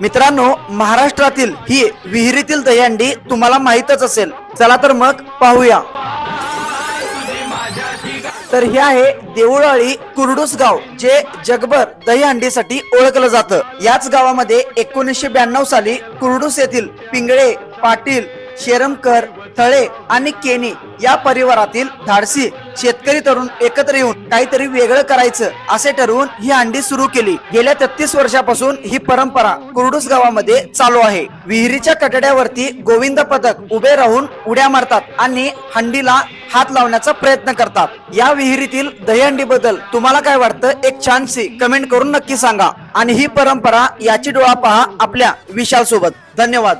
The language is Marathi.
मित्रांनो महाराष्ट्रातील ही विहिरीतील दहीहंडी तुम्हाला माहीतच असेल. चला तर मग पाहूया. तर हे आहे देऊळाळी कुर्डूस गाव जे जगभर दहीहंडीसाठी ओळखलं जातं. याच गावामध्ये एकोणीसशे ब्याण्णव साली कुर्डूस येथील पिंगळे पाटील शेरमकर थळे आणि केनी या परिवारातील धाडसी शेतकरी तरुण एकत्र येऊन काहीतरी वेगळं करायचं असे ठरवून ही हंडी सुरू केली. गेल्या तेहतीस वर्षापासून ही परंपरा कुरडूस गावामध्ये चालू आहे. विहिरीच्या कटड्यावरती गोविंद पथक उभे राहून उड्या मारतात आणि हंडीला हात लावण्याचा प्रयत्न करतात. या विहिरीतील दहीहंडी बद्दल तुम्हाला काय वाटतं? एक छानशी कमेंट करून नक्की सांगा. आणि ही परंपरा याची डोळा पहा आपल्या विशाल सोबत धन्यवाद.